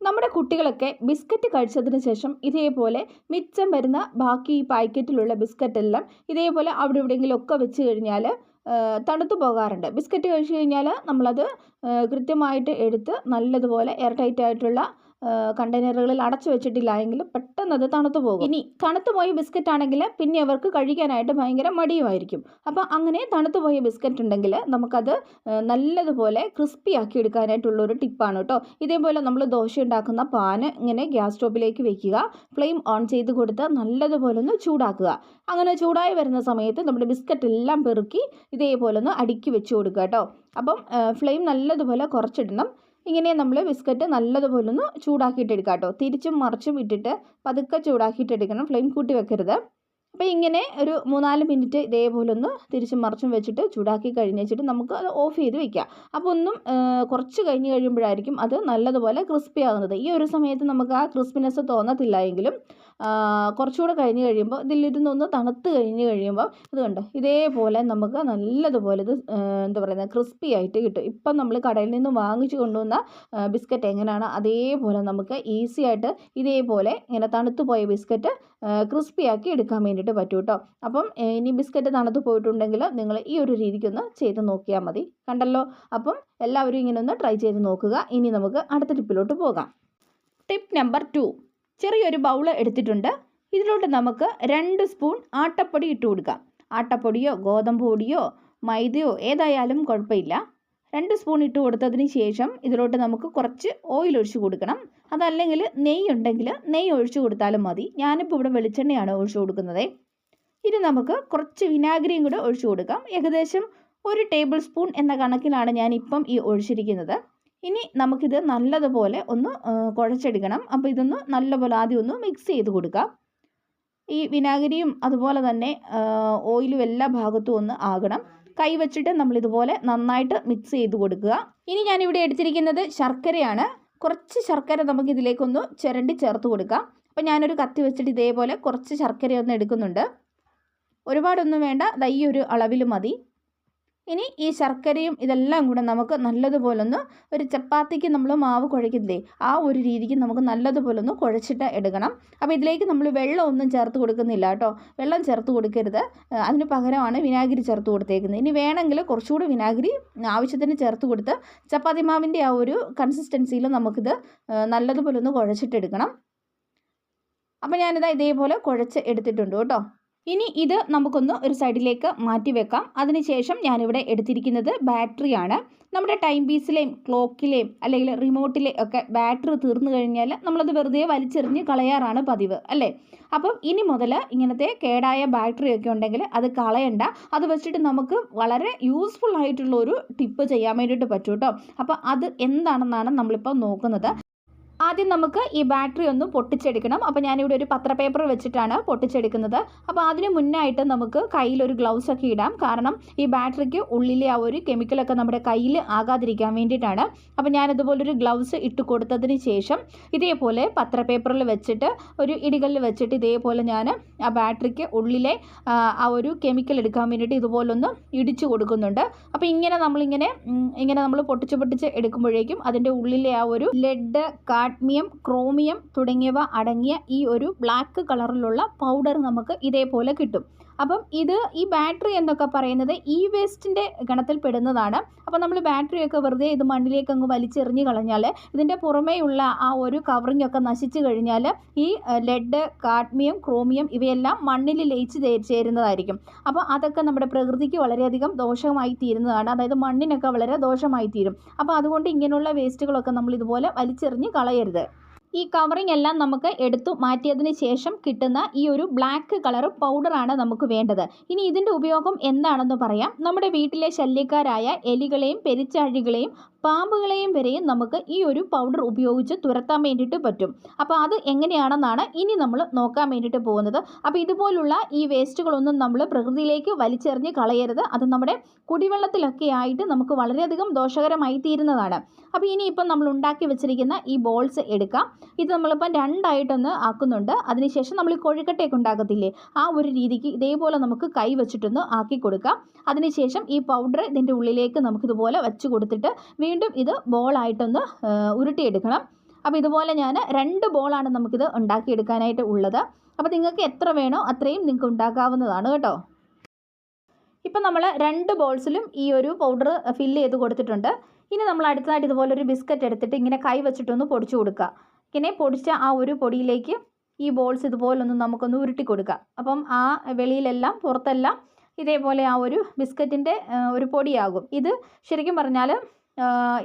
നമ്മുടെ കുട്ടികളൊക്കെ ബിസ്ക്കറ്റ് കഴിച്ചതിന് ശേഷം ഇതേപോലെ മിച്ചം വരുന്ന ബാക്കി ഈ പാക്കറ്റിലുള്ള ബിസ്ക്കറ്റെല്ലാം ഇതേപോലെ അവിടെ എവിടെയെങ്കിലും ഒക്കെ വെച്ച് കഴിഞ്ഞാൽ തണുത്തു പോകാറുണ്ട്. ബിസ്ക്കറ്റ് കഴിച്ചു കഴിഞ്ഞാൽ നമ്മളത് കൃത്യമായിട്ട് എടുത്ത് നല്ലതുപോലെ എയർ ടൈറ്റ് ആയിട്ടുള്ള കണ്ടെയ്നറുകളിൽ അടച്ചു വെച്ചിട്ടില്ല എങ്കിൽ പെട്ടെന്ന് അത് തണുത്തു പോകും. ഇനി തണുത്തു പോയ ബിസ്ക്കറ്റ് ആണെങ്കിൽ പിന്നെ അവർക്ക് കഴിക്കാനായിട്ട് ഭയങ്കര മടിയുമായിരിക്കും. അപ്പോൾ അങ്ങനെ തണുത്തു പോയ ബിസ്ക്കറ്റ് ഉണ്ടെങ്കിൽ നമുക്കത് നല്ലതുപോലെ ക്രിസ്പി ആക്കി എടുക്കാനായിട്ടുള്ള ഒരു ടിപ്പാണ് കേട്ടോ. ഇതേപോലെ നമ്മൾ ദോശ ഉണ്ടാക്കുന്ന പാന് ഇങ്ങനെ ഗ്യാസ് സ്റ്റോപ്പിലേക്ക് വെക്കുക. ഫ്ലെയിം ഓൺ ചെയ്ത് കൊടുത്ത് നല്ലതുപോലെ ഒന്ന് ചൂടാക്കുക. അങ്ങനെ ചൂടായി വരുന്ന സമയത്ത് നമ്മുടെ ബിസ്ക്കറ്റ് എല്ലാം പെറുക്കി ഇതേപോലെ ഒന്ന് അടുക്കി വെച്ച് കൊടുക്കുക കേട്ടോ. അപ്പം ഫ്ലെയിം നല്ലതുപോലെ കുറച്ചിടണം. ഇങ്ങനെ നമ്മൾ ബിസ്ക്കറ്റ് നല്ലതുപോലെ ഒന്ന് ചൂടാക്കിയിട്ട് എടുക്കുക കേട്ടോ തിരിച്ചും മറിച്ചും ഇട്ടിട്ട് പതുക്കെ ചൂടാക്കിയിട്ട് എടുക്കണം ഫ്ലെയിം കൂട്ടി വെക്കരുത്. അപ്പോൾ ഇങ്ങനെ ഒരു മൂന്നാൽ മിനിറ്റ് ഇതേപോലെ ഒന്ന് തിരിച്ചും മറിച്ചും വെച്ചിട്ട് ചൂടാക്കി കഴിഞ്ഞിട്ട് നമുക്ക് അത് ഓഫ് ചെയ്ത് വെക്കാം. അപ്പോൾ ഒന്നും കുറച്ച് കഴിഞ്ഞ് കഴിയുമ്പോഴായിരിക്കും അത് നല്ലതുപോലെ ക്രിസ്പി ആകുന്നത് ഈ ഒരു സമയത്ത് നമുക്ക് ആ ക്രിസ്പിനെസ് തോന്നത്തില്ല എങ്കിലും കുറച്ചുകൂടെ കഴിഞ്ഞ് കഴിയുമ്പോൾ ഇതിലിരുന്ന് ഒന്ന് തണുത്ത് കഴിഞ്ഞ് കഴിയുമ്പോൾ ഇത് കണ്ടോ? ഇതേപോലെ നമുക്ക് നല്ലതുപോലെ ഇത് എന്താ പറയുന്നത് ക്രിസ്പി ആയിട്ട് കിട്ടും. ഇപ്പം നമ്മൾ കടയിൽ നിന്ന് വാങ്ങിച്ചു കൊണ്ടുവന്ന ബിസ്ക്കറ്റ് എങ്ങനെയാണ്? അതേപോലെ നമുക്ക് ഈസി ആയിട്ട് ഇതേപോലെ ഇങ്ങനെ തണുത്ത് പോയ ബിസ്ക്കറ്റ് ക്രിസ്പി ആക്കി എടുക്കാൻ വേണ്ടിയിട്ട് പറ്റും കേട്ടോ അപ്പം ഇനി ബിസ്ക്കറ്റ് തണുത്ത് പോയിട്ടുണ്ടെങ്കിൽ നിങ്ങൾ ഈ ഒരു രീതിക്കൊന്ന് ചെയ്ത് നോക്കിയാൽ മതി. കണ്ടല്ലോ? അപ്പം എല്ലാവരും ഇങ്ങനെ ഒന്ന് ട്രൈ ചെയ്ത് നോക്കുക. ഇനി നമുക്ക് അടുത്ത ടിപ്പിലോട്ട് പോകാം. Tip number two. ചെറിയൊരു ബൗൾ എടുത്തിട്ടുണ്ട്. ഇതിലോട്ട് നമുക്ക് രണ്ട് സ്പൂൺ ആട്ടപ്പൊടി ഇട്ട് കൊടുക്കാം. ആട്ടപ്പൊടിയോ ഗോതമ്പ് പൊടിയോ മൈദയോ ഏതായാലും കുഴപ്പമില്ല. രണ്ട് സ്പൂൺ ഇട്ട് കൊടുത്തതിന് ശേഷം ഇതിലോട്ട് നമുക്ക് കുറച്ച് ഓയിൽ ഒഴിച്ച് കൊടുക്കണം. അതല്ലെങ്കിൽ നെയ്യ് ഉണ്ടെങ്കിൽ നെയ്യ് ഒഴിച്ച് കൊടുത്താലും മതി. ഞാനിപ്പോൾ ഇവിടെ വെളിച്ചെണ്ണയാണ് ഒഴിച്ച് കൊടുക്കുന്നത്. ഇനി നമുക്ക് കുറച്ച് വിനാഗിരിയും കൂടെ ഒഴിച്ച് കൊടുക്കാം. ഏകദേശം ഒരു ടേബിൾ സ്പൂൺ എന്ന കണക്കിലാണ് ഞാനിപ്പം ഈ ഒഴിച്ചിരിക്കുന്നത്. ഇനി നമുക്കിത് നല്ലതുപോലെ ഒന്ന് കുഴച്ചെടുക്കണം. അപ്പോൾ ഇതൊന്ന് നല്ലപോലെ ആദ്യം ഒന്ന് മിക്സ് ചെയ്ത് കൊടുക്കാം. ഈ വിനാഗിരിയും അതുപോലെ തന്നെ ഓയിലും എല്ലാ ഭാഗത്തും ഒന്ന് ആകണം. കൈ വെച്ചിട്ട് നമ്മൾ ഇതുപോലെ നന്നായിട്ട് മിക്സ് ചെയ്ത് കൊടുക്കുക. ഇനി ഞാനിവിടെ എടുത്തിരിക്കുന്നത് ശർക്കരയാണ്. കുറച്ച് ശർക്കര നമുക്ക് ഇതിലേക്കൊന്ന് ചിരണ്ടി ചേർത്ത് കൊടുക്കാം. അപ്പോൾ ഞാനൊരു കത്തി വെച്ചിട്ട് ഇതേപോലെ കുറച്ച് ശർക്കര ഒന്ന് എടുക്കുന്നുണ്ട്. ഒരുപാടൊന്നും വേണ്ട. ദാ ഒരു അളവിൽ മതി. ഇനി ഈ ശർക്കരയും ഇതെല്ലാം കൂടെ നമുക്ക് നല്ലതുപോലെ ഒന്ന് ഒരു ചപ്പാത്തിക്ക് നമ്മൾ മാവ് കുഴയ്ക്കില്ലേ ആ ഒരു രീതിക്ക് നമുക്ക് നല്ലതുപോലെ ഒന്ന് കുഴച്ചിട്ട് എടുക്കണം. അപ്പോൾ ഇതിലേക്ക് നമ്മൾ വെള്ളം ഒന്നും ചേർത്ത് കൊടുക്കുന്നില്ല കേട്ടോ. വെള്ളം ചേർത്ത് കൊടുക്കരുത്. അതിന് പകരമാണ് വിനാഗിരി ചേർത്ത് കൊടുത്തേക്കുന്നത്. ഇനി വേണമെങ്കിൽ കുറച്ചുകൂടി വിനാഗിരി ആവശ്യത്തിന് ചേർത്ത് കൊടുത്ത് ചപ്പാത്തി മാവിന്റെ ആ ഒരു കൺസിസ്റ്റൻസിയിൽ നമുക്കിത് നല്ലതുപോലെ ഒന്ന് കുഴച്ചിട്ടെടുക്കണം. അപ്പോൾ ഞാനിതാ ഇതേപോലെ കുഴച്ച് എടുത്തിട്ടുണ്ട് കേട്ടോ. ഇനി ഇത് നമുക്കൊന്ന് ഒരു സൈഡിലേക്ക് മാറ്റി വെക്കാം. അതിനുശേഷം ഞാനിവിടെ എടുത്തിരിക്കുന്നത് ബാറ്ററിയാണ് നമ്മുടെ ടൈം പീസിലെയും ക്ലോക്കിലെയും അല്ലെങ്കിൽ റിമോട്ടിലെ ഒക്കെ ബാറ്ററി തീർന്നു കഴിഞ്ഞാൽ നമ്മളത് വെറുതെ വലിച്ചെറിഞ്ഞ് കളയാറാണ് പതിവ് അല്ലേ? അപ്പം ഇനി മുതൽ ഇങ്ങനത്തെ കേടായ ബാറ്ററി ഒക്കെ ഉണ്ടെങ്കിൽ അത് കളയണ്ട. അത് വെച്ചിട്ട് നമുക്ക് വളരെ യൂസ്ഫുൾ ആയിട്ടുള്ള ഒരു ടിപ്പ് ചെയ്യാൻ വേണ്ടിയിട്ട് പറ്റും കേട്ടോ അപ്പോൾ അത് എന്താണെന്നാണ് നമ്മളിപ്പോൾ നോക്കുന്നത്. ആദ്യം നമുക്ക് ഈ ബാറ്ററി ഒന്ന് പൊട്ടിച്ചെടുക്കണം. അപ്പോൾ ഞാനിവിടെ ഒരു പത്രപേപ്പർ വെച്ചിട്ടാണ് പൊട്ടിച്ചെടുക്കുന്നത്. അപ്പോൾ അതിന് മുന്നായിട്ട് നമുക്ക് കയ്യിലൊരു ഗ്ലൗസ് ഒക്കെ ഇടാം. കാരണം ഈ ബാറ്ററിക്ക് ഉള്ളിലെ ആ ഒരു കെമിക്കലൊക്കെ നമ്മുടെ കയ്യിൽ ആകാതിരിക്കാൻ വേണ്ടിയിട്ടാണ്. അപ്പോൾ ഞാനിതുപോലൊരു ഗ്ലൗസ് ഇട്ട് കൊടുത്തതിന് ശേഷം ഇതേപോലെ പത്രപേപ്പറിൽ വെച്ചിട്ട് ഒരു ഇടികളിൽ വെച്ചിട്ട് ഇതേപോലെ ഞാൻ ആ ബാറ്ററിക്ക് ഉള്ളിലെ ആ, ഒരു കെമിക്കൽ എടുക്കാൻ വേണ്ടിയിട്ട് ഇതുപോലൊന്ന് ഇടിച്ചു കൊടുക്കുന്നുണ്ട്. അപ്പോൾ ഇങ്ങനെ നമ്മളിങ്ങനെ ഇങ്ങനെ നമ്മൾ പൊട്ടിച്ച് പൊട്ടിച്ച് എടുക്കുമ്പോഴേക്കും അതിന്റെ ഉള്ളിലെ ആ ഒരു ലെഡ് കാഡ്മിയം ക്രോമിയം തുടങ്ങിയവ അടങ്ങിയ ഈ ഒരു ബ്ലാക്ക് കളറിലുള്ള പൗഡർ നമുക്ക് ഇതേപോലെ കിട്ടും. അപ്പം ഇത് ഈ ബാറ്ററി എന്നൊക്കെ പറയുന്നത് ഇ വേസ്റ്റിന്റെ ഗണത്തിൽ പെടുന്നതാണ്. അപ്പോൾ നമ്മൾ ബാറ്ററിയൊക്കെ വെറുതെ ഇത് മണ്ണിലേക്ക് അങ്ങ് വലിച്ചെറിഞ്ഞ് കളഞ്ഞാൽ ഇതിന്റെ പുറമേയുള്ള ആ ഒരു കവറിംഗ് ഒക്കെ നശിച്ചു കഴിഞ്ഞാൽ ഈ ലെഡ് കാഡ്മിയം ക്രോമിയം ഇവയെല്ലാം മണ്ണിൽ ലയിച്ച് ചേരുന്നതായിരിക്കും. അപ്പോൾ അതൊക്കെ നമ്മുടെ പ്രകൃതിക്ക് വളരെയധികം ദോഷമായി തീരുന്നതാണ്. അതായത് മണ്ണിനൊക്കെ വളരെ ദോഷമായി തീരും. അപ്പോൾ അതുകൊണ്ട് ഇങ്ങനെയുള്ള വേസ്റ്റുകളൊക്കെ നമ്മൾ ഇതുപോലെ വലിച്ചെറിഞ്ഞ് കളയരുത്. ഈ കവറിംഗ് എല്ലാം നമുക്ക് എടുത്തു മാറ്റിയതിന് ശേഷം കിട്ടുന്ന ഈ ഒരു ബ്ലാക്ക് കളർ പൗഡറാണ് നമുക്ക് വേണ്ടത്. ഇനി ഇതിന്റെ ഉപയോഗം എന്താണെന്ന് പറയാം. നമ്മുടെ വീട്ടിലെ ശല്യക്കാരായ എലികളെയും പെരിച്ചാഴികളെയും പാമ്പുകളെയും വരെയും നമുക്ക് ഈ ഒരു പൗഡർ ഉപയോഗിച്ച് തുരത്താൻ വേണ്ടിയിട്ട് പറ്റും. അപ്പോൾ അത് എങ്ങനെയാണെന്നാണ് ഇനി നമ്മൾ നോക്കാൻ വേണ്ടിയിട്ട് പോകുന്നത്. അപ്പോൾ ഇതുപോലുള്ള ഈ വേസ്റ്റുകളൊന്നും നമ്മൾ പ്രകൃതിയിലേക്ക് വലിച്ചെറിഞ്ഞ് കളയരുത്. അത് നമ്മുടെ കുടിവെള്ളത്തിലൊക്കെ ആയിട്ട് നമുക്ക് വളരെയധികം ദോഷകരമായി തീരുന്നതാണ്. അപ്പോൾ ഇനിയിപ്പം നമ്മൾ ഉണ്ടാക്കി വെച്ചിരിക്കുന്ന ഈ ബോൾസ് എടുക്കാം. ഇത് നമ്മളിപ്പം രണ്ടായിട്ടൊന്ന് ആക്കുന്നുണ്ട്. അതിനുശേഷം നമ്മൾ ഈ കൊഴുക്കട്ടയൊക്കെ ഉണ്ടാക്കത്തില്ലേ? ആ ഒരു രീതിക്ക് ഇതേപോലെ നമുക്ക് കൈ വെച്ചിട്ടൊന്ന് ആക്കി കൊടുക്കാം. അതിനുശേഷം ഈ പൗഡർ ഇതിന്റെ ഉള്ളിലേക്ക് നമുക്കിതുപോലെ വെച്ച് കൊടുത്തിട്ട് വീണ്ടും ഇത് ബോളായിട്ടൊന്ന് ഉരുട്ടിയെടുക്കണം. അപ്പോൾ ഇതുപോലെ ഞാൻ രണ്ട് ബോളാണ് നമുക്കിത് ഉണ്ടാക്കിയെടുക്കാനായിട്ട് ഉള്ളത്. അപ്പോൾ നിങ്ങൾക്ക് എത്ര വേണോ അത്രയും നിങ്ങൾക്ക് ഉണ്ടാക്കാവുന്നതാണ് കേട്ടോ. ഇപ്പം നമ്മൾ രണ്ട് ബോൾസിലും ഈ ഒരു പൗഡർ ഫില്ല് ചെയ്ത് കൊടുത്തിട്ടുണ്ട്. ഇനി നമ്മൾ അടുത്തതായിട്ട് ഇതുപോലെ ഒരു ബിസ്ക്കറ്റ് എടുത്തിട്ട് ഇങ്ങനെ കൈ വെച്ചിട്ടൊന്ന് പൊടിച്ചു കൊടുക്കുക. ഇങ്ങനെ പൊടിച്ച ആ ഒരു പൊടിയിലേക്ക് ഈ ബോൾസ് ഇതുപോലൊന്ന് നമുക്കൊന്ന് ഉരുട്ടി കൊടുക്കുക. അപ്പം ആ വെളിയിലെല്ലാം പുറത്തെല്ലാം ഇതേപോലെ ആ ഒരു ബിസ്ക്കറ്റിന്റെ ഒരു പൊടിയാകും. ഇത് ശരിക്കും പറഞ്ഞാൽ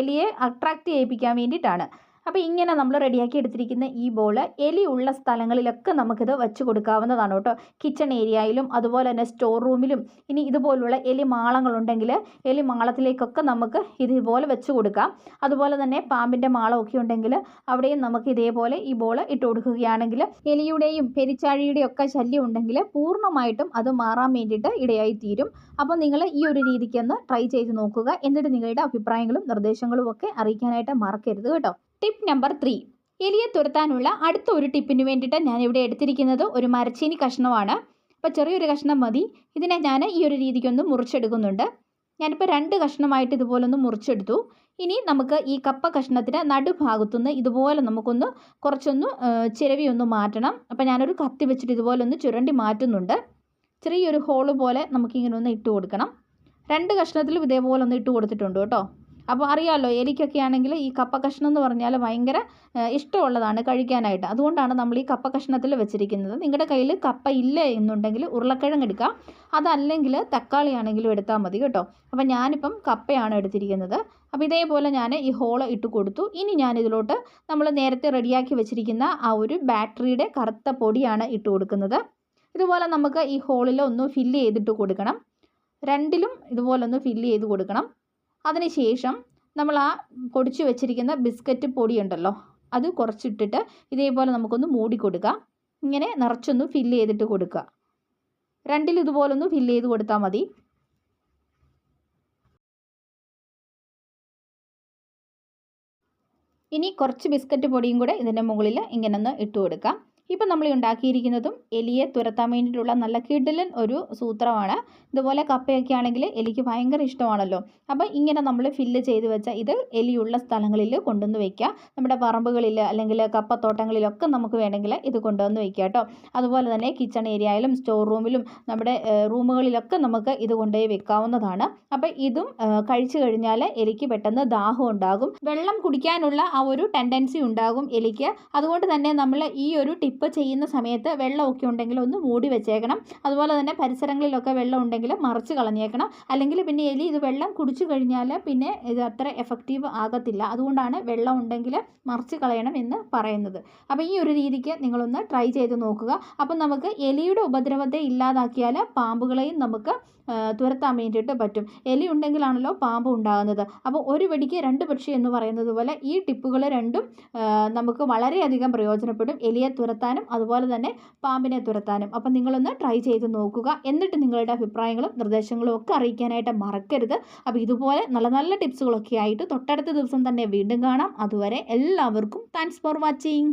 എലിയെ അട്രാക്റ്റ് ചെയ്യിപ്പിക്കാൻ വേണ്ടിയിട്ടാണ്. അപ്പോൾ ഇങ്ങനെ നമ്മൾ റെഡിയാക്കി എടുത്തിരിക്കുന്ന ഈ ബോൾ എലി ഉള്ള സ്ഥലങ്ങളിലൊക്കെ നമുക്കിത് വെച്ച് കൊടുക്കാവുന്നതാണ് കേട്ടോ. കിച്ചൺ ഏരിയയിലും അതുപോലെ തന്നെ സ്റ്റോർ റൂമിലും ഇനി ഇതുപോലുള്ള എലി മാളങ്ങളുണ്ടെങ്കിൽ എലി മാളത്തിലേക്കൊക്കെ നമുക്ക് ഇതുപോലെ വെച്ച് കൊടുക്കാം. അതുപോലെ തന്നെ പാമ്പിന്റെ മാളമൊക്കെ ഉണ്ടെങ്കിൽ അവിടെയും നമുക്ക് ഇതേപോലെ ഈ ബോൾ ഇട്ട് കൊടുക്കുകയാണെങ്കിൽ എലിയുടെയും പെരിച്ചാഴിയുടെയും ഒക്കെ ശല്യം ഉണ്ടെങ്കിൽ പൂർണമായിട്ടും അത് മാറാൻ വേണ്ടിയിട്ട് ഇടയായി തീരും അപ്പോൾ നിങ്ങൾ ഈ ഒരു രീതിക്കൊന്ന് ട്രൈ ചെയ്ത് നോക്കുക. എന്നിട്ട് നിങ്ങളുടെ അഭിപ്രായങ്ങളും നിർദ്ദേശങ്ങളും ഒക്കെ അറിയിക്കാനായിട്ട് മറക്കരുത് കേട്ടോ. ടിപ്പ് നമ്പർ ത്രീ എലിയെ തുരത്താനുള്ള അടുത്ത ഒരു ടിപ്പിന് വേണ്ടിയിട്ട് ഞാൻ ഇവിടെ എടുത്തിരിക്കുന്നത് ഒരു മരച്ചീനി കഷ്ണമാണ്. അപ്പോൾ ചെറിയൊരു കഷ്ണം മതി. ഇതിനെ ഞാൻ ഈ ഒരു രീതിക്കൊന്ന് മുറിച്ചെടുക്കുന്നുണ്ട്. ഞാനിപ്പോൾ രണ്ട് കഷ്ണമായിട്ട് ഇതുപോലൊന്ന് മുറിച്ചെടുത്തു. ഇനി നമുക്ക് ഈ കപ്പ കഷ്ണത്തിന് നടുഭാഗത്തുനിന്ന് ഇതുപോലെ നമുക്കൊന്ന് കുറച്ചൊന്ന് ചിരവി ഒന്ന് മാറ്റണം. അപ്പോൾ ഞാനൊരു കത്തി വെച്ചിട്ട് ഇതുപോലെ ഒന്ന് ചുരണ്ടി മാറ്റുന്നുണ്ട്. ചെറിയൊരു ഹോൾ പോലെ നമുക്കിങ്ങനെ ഒന്ന് ഇട്ട് കൊടുക്കണം. രണ്ട് കഷ്ണത്തിലും ഇതേപോലെ ഒന്ന് ഇട്ട് കൊടുത്തിട്ടുണ്ട് കേട്ടോ. അപ്പോൾ അറിയാമല്ലോ എലിക്കൊക്കെ ആണെങ്കിൽ ഈ കപ്പ കഷ്ണം എന്ന് പറഞ്ഞാൽ ഭയങ്കര ഇഷ്ടമുള്ളതാണ് കഴിക്കാനായിട്ട്. അതുകൊണ്ടാണ് നമ്മൾ ഈ കപ്പ കഷ്ണത്തിൽ വെച്ചിരിക്കുന്നത്. നിങ്ങളുടെ കയ്യിൽ കപ്പ ഇല്ല എന്നുണ്ടെങ്കിൽ ഉരുളക്കിഴങ്ങ് എടുക്കാം. അതല്ലെങ്കിൽ തക്കാളി ആണെങ്കിലും എടുത്താൽ മതി കേട്ടോ. അപ്പോൾ ഞാനിപ്പം കപ്പയാണ് എടുത്തിരിക്കുന്നത്. അപ്പോൾ ഇതേപോലെ ഞാൻ ഈ ഹോൾ ഇട്ട് കൊടുത്തു. ഇനി ഞാനിതിലോട്ട് നമ്മൾ നേരത്തെ റെഡിയാക്കി വെച്ചിരിക്കുന്ന ആ ഒരു ബാറ്ററിയുടെ കറുത്ത പൊടിയാണ് ഇട്ട് കൊടുക്കുന്നത്. ഇതുപോലെ നമുക്ക് ഈ ഹോളിൽ ഒന്ന് ഫില്ല് ചെയ്തിട്ട് കൊടുക്കണം. രണ്ടിലും ഇതുപോലെ ഒന്ന് ഫില്ല് ചെയ്ത് കൊടുക്കണം. അതിനുശേഷം നമ്മൾ ആ പൊടിച്ച് വെച്ചിരിക്കുന്ന ബിസ്ക്കറ്റ് പൊടിയുണ്ടല്ലോ അത് കുറച്ചിട്ടിട്ട് ഇതേപോലെ നമുക്കൊന്ന് മൂടി കൊടുക്കാം ഇങ്ങനെ നിറച്ചൊന്ന് ഫില്ല് ചെയ്തിട്ട് കൊടുക്കുക. രണ്ടിൽ ഇതുപോലൊന്ന് ഫില്ല് ചെയ്ത് കൊടുത്താൽ മതി. ഇനി കുറച്ച് ബിസ്ക്കറ്റ് പൊടിയും കൂടെ ഇതിന്റെ മുകളിൽ ഇങ്ങനെ ഒന്ന് ഇട്ട് കൊടുക്കാം. ഇപ്പം നമ്മൾ ഉണ്ടാക്കിയിരിക്കുന്നതും എലിയെ തുരത്താൻ വേണ്ടിയിട്ടുള്ള നല്ല കിടിലൻ ഒരു സൂത്രമാണ്. ഇതുപോലെ കപ്പയൊക്കെ ആണെങ്കിൽ എലിക്ക് ഭയങ്കര ഇഷ്ടമാണല്ലോ. അപ്പോൾ ഇങ്ങനെ നമ്മൾ ഫില്ല് ചെയ്ത് വെച്ച ഇത് എലിയുള്ള സ്ഥലങ്ങളിൽ കൊണ്ടുവന്ന് വയ്ക്കുക നമ്മുടെ പറമ്പുകളിൽ അല്ലെങ്കിൽ കപ്പത്തോട്ടങ്ങളിലൊക്കെ നമുക്ക് വേണമെങ്കിൽ ഇത് കൊണ്ടുവന്ന് വയ്ക്കുക കേട്ടോ. അതുപോലെ തന്നെ കിച്ചൺ ഏരിയയിലും സ്റ്റോർ റൂമിലും നമ്മുടെ റൂമുകളിലൊക്കെ നമുക്ക് ഇത് കൊണ്ടുപോയി വെക്കാവുന്നതാണ്. അപ്പോൾ ഇതും കഴിച്ചു കഴിഞ്ഞാൽ എലിക്ക് പെട്ടെന്ന് ദാഹം ഉണ്ടാകും. വെള്ളം കുടിക്കാനുള്ള ആ ഒരു ടെൻഡൻസി ഉണ്ടാകും എലിക്ക്. അതുകൊണ്ട് തന്നെ നമ്മൾ ഈ ഒരു ടിപ്പ് ചെയ്യുന്ന സമയത്ത് വെള്ളമൊക്കെ ഉണ്ടെങ്കിൽ ഒന്ന് മൂടി വെച്ചേക്കണം. അതുപോലെ തന്നെ പരിസരങ്ങളിലൊക്കെ വെള്ളം ഉണ്ടെങ്കിൽ മറിച്ച് കളഞ്ഞേക്കണം. അല്ലെങ്കിൽ പിന്നെ എലി ഇത് വെള്ളം കുടിച്ചു കഴിഞ്ഞാൽ പിന്നെ ഇത് അത്ര എഫക്റ്റീവ് ആകത്തില്ല. അതുകൊണ്ടാണ് വെള്ളം ഉണ്ടെങ്കിൽ മറിച്ച് കളയണം എന്ന് പറയുന്നത്. അപ്പോൾ ഈ ഒരു രീതിക്ക് നിങ്ങളൊന്ന് ട്രൈ ചെയ്ത് നോക്കുക. അപ്പം നമുക്ക് എലിയുടെ ഉപദ്രവത്തെ ഇല്ലാതാക്കിയാൽ പാമ്പുകളെയും നമുക്ക് തുരത്താൻ വേണ്ടിയിട്ട് പറ്റും. എലി ഉണ്ടെങ്കിലാണല്ലോ പാമ്പ് ഉണ്ടാകുന്നത്. അപ്പോൾ ഒരു വെടിക്ക് രണ്ട് പക്ഷി എന്ന് പറയുന്നത് പോലെ ഈ ടിപ്പുകൾ രണ്ടും നമുക്ക് വളരെയധികം പ്രയോജനപ്പെടും. എലിയെ തുരത്താനും അതുപോലെ തന്നെ പാമ്പിനെ തുരത്താനും. അപ്പം നിങ്ങളൊന്ന് ട്രൈ ചെയ്ത് നോക്കുക. എന്നിട്ട് നിങ്ങളുടെ അഭിപ്രായങ്ങളും നിർദ്ദേശങ്ങളും ഒക്കെ അറിയിക്കാനായിട്ട് മറക്കരുത്. അപ്പോൾ ഇതുപോലെ നല്ല നല്ല ടിപ്സുകളൊക്കെ ആയിട്ട് തൊട്ടടുത്ത ദിവസം തന്നെ വീണ്ടും കാണാം. അതുവരെ എല്ലാവർക്കും താങ്ക്സ് ഫോർ വാച്ചിങ്